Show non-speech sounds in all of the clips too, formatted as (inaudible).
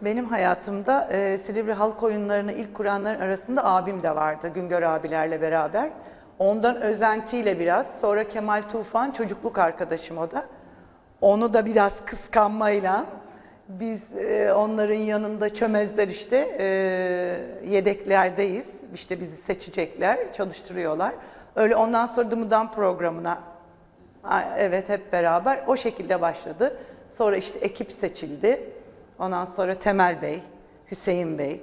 Benim hayatımda e, Silivri Halk Oyunları'nı ilk kuranların arasında abim de vardı Güngör abilerle beraber. Ondan özentiyle biraz. Sonra Kemal Tufan çocukluk arkadaşım o da. Onu da biraz kıskanmayla biz e, onların yanında çömezler işte e, yedeklerdeyiz. İşte bizi seçecekler, çalıştırıyorlar. Öyle ondan sonra Dımıdan programına Evet hep beraber o şekilde başladı. Sonra işte ekip seçildi. Ondan sonra Temel Bey, Hüseyin Bey.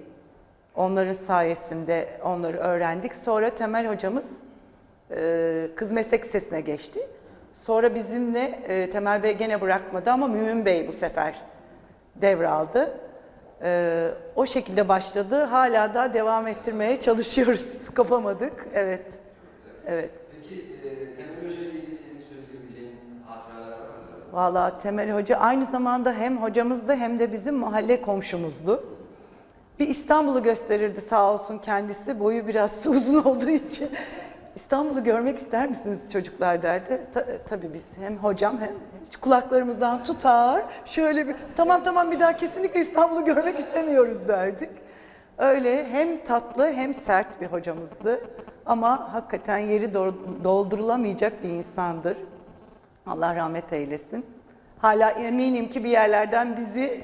Onların sayesinde onları öğrendik. Sonra Temel hocamız e, kız meslek lisesine geçti. Sonra bizimle e, Temel Bey gene bırakmadı ama Mümin Bey bu sefer devraldı. E, o şekilde başladı. Hala da devam ettirmeye çalışıyoruz. (laughs) Kapamadık. Evet. Evet. Peki e, Temel Hoca ile ilgili senin söyleyebileceğin hatıralar var mı? Vallahi Temel Hoca aynı zamanda hem hocamızdı hem de bizim mahalle komşumuzdu. Bir İstanbul'u gösterirdi sağ olsun kendisi. Boyu biraz (laughs) uzun olduğu için. İstanbul'u görmek ister misiniz çocuklar derdi. Ta- tabii biz hem hocam hem kulaklarımızdan tutar. Şöyle bir tamam tamam bir daha kesinlikle İstanbul'u görmek istemiyoruz derdik. Öyle hem tatlı hem sert bir hocamızdı. Ama hakikaten yeri do- doldurulamayacak bir insandır. Allah rahmet eylesin. Hala eminim ki bir yerlerden bizi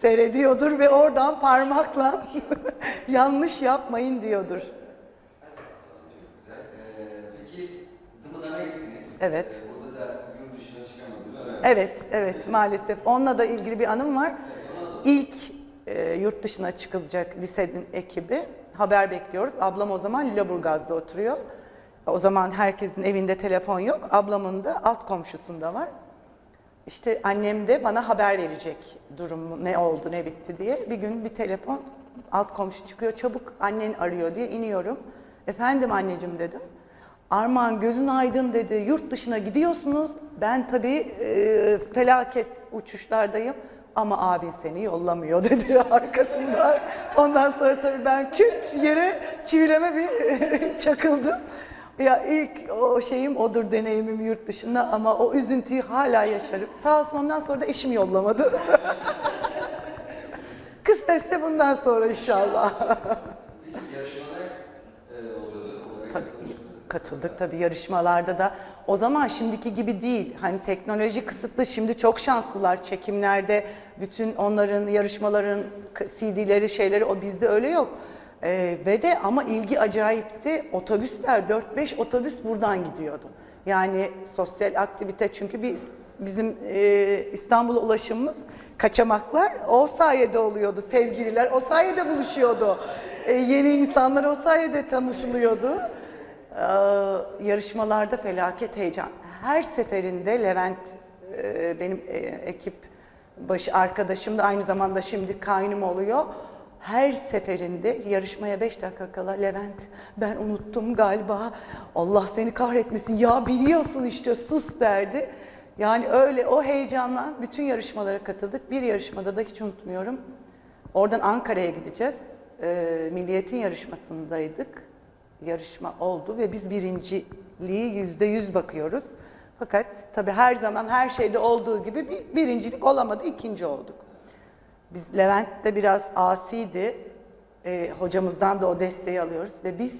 seyrediyordur ve oradan parmakla (laughs) yanlış yapmayın diyordur. Evet. Evet, evet maalesef. Onunla da ilgili bir anım var. İlk e, yurt dışına çıkılacak lisenin ekibi haber bekliyoruz. Ablam o zaman Lüleburgaz'da oturuyor. O zaman herkesin evinde telefon yok. Ablamın da alt komşusunda var. İşte annem de bana haber verecek durum ne oldu ne bitti diye. Bir gün bir telefon alt komşu çıkıyor çabuk annen arıyor diye iniyorum. Efendim anneciğim dedim. Armağan gözün aydın dedi yurt dışına gidiyorsunuz. Ben tabii e, felaket uçuşlardayım ama abin seni yollamıyor (laughs) dedi arkasında. Ondan sonra tabii ben küt yere çivileme bir (laughs) çakıldım. Ya ilk o şeyim odur deneyimim yurt dışında ama o üzüntüyü hala yaşarım. Sağ olsun ondan sonra da eşim yollamadı. (laughs) Kısmetse bundan sonra inşallah. E, katıldık tabii yarışmalarda da. O zaman şimdiki gibi değil. Hani teknoloji kısıtlı. Şimdi çok şanslılar çekimlerde. Bütün onların yarışmaların CD'leri şeyleri o bizde öyle yok. Ee, ve de ama ilgi acayipti. Otobüsler 4-5 otobüs buradan gidiyordu. Yani sosyal aktivite çünkü biz bizim e, İstanbul'a ulaşımımız kaçamaklar o sayede oluyordu sevgililer o sayede buluşuyordu. E, yeni insanlar o sayede tanışılıyordu. Ee, yarışmalarda felaket heyecan. Her seferinde Levent e, benim e, ekip başı arkadaşım da aynı zamanda şimdi kaynım oluyor. Her seferinde yarışmaya 5 dakika kala Levent ben unuttum galiba. Allah seni kahretmesin ya biliyorsun işte sus derdi. Yani öyle o heyecanla bütün yarışmalara katıldık. Bir yarışmada da hiç unutmuyorum. Oradan Ankara'ya gideceğiz. Ee, milliyetin yarışmasındaydık yarışma oldu ve biz birinciliği yüzde yüz bakıyoruz. Fakat tabii her zaman her şeyde olduğu gibi bir birincilik olamadı, ikinci olduk. Biz Levent de biraz asiydi. Ee, hocamızdan da o desteği alıyoruz ve biz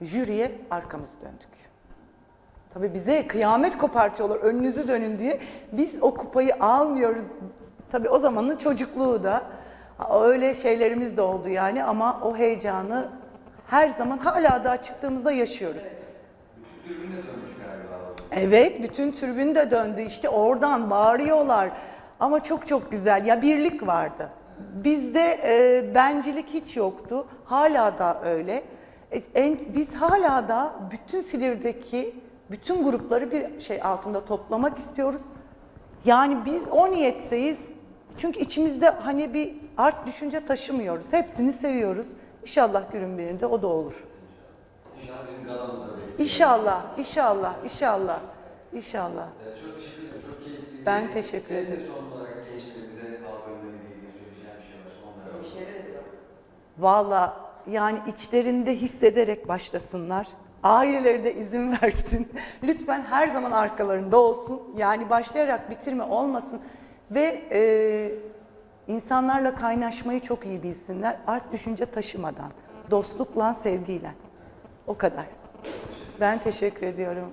jüriye arkamızı döndük. Tabii bize kıyamet kopartıyorlar önünüzü dönün diye. Biz o kupayı almıyoruz. Tabii o zamanın çocukluğu da öyle şeylerimiz de oldu yani ama o heyecanı her zaman hala daha çıktığımızda yaşıyoruz. Tribün de dönmüş galiba. Evet, bütün tribün de döndü. İşte oradan bağırıyorlar. Ama çok çok güzel. Ya birlik vardı. Bizde e, bencilik hiç yoktu. Hala da öyle. E, en, biz hala da bütün Silivri'deki bütün grupları bir şey altında toplamak istiyoruz. Yani biz o niyetteyiz. Çünkü içimizde hani bir art düşünce taşımıyoruz. Hepsini seviyoruz. İnşallah günün birinde o da olur. İnşallah bizim galamızda. İnşallah, inşallah, inşallah, inşallah. E, çok teşekkür ederim. Çok keyifliydi. Ben teşekkür ederim. de son olarak gençlerimize halk oyunlarıyla ilgili söyleyeceğim bir şey varsa onlara Valla yani içlerinde hissederek başlasınlar. Aileleri de izin (laughs) versin. Lütfen her zaman arkalarında olsun. Yani başlayarak bitirme olmasın. Ve e, İnsanlarla kaynaşmayı çok iyi bilsinler. Art düşünce taşımadan. Dostlukla, sevgiyle. O kadar. Ben teşekkür ediyorum.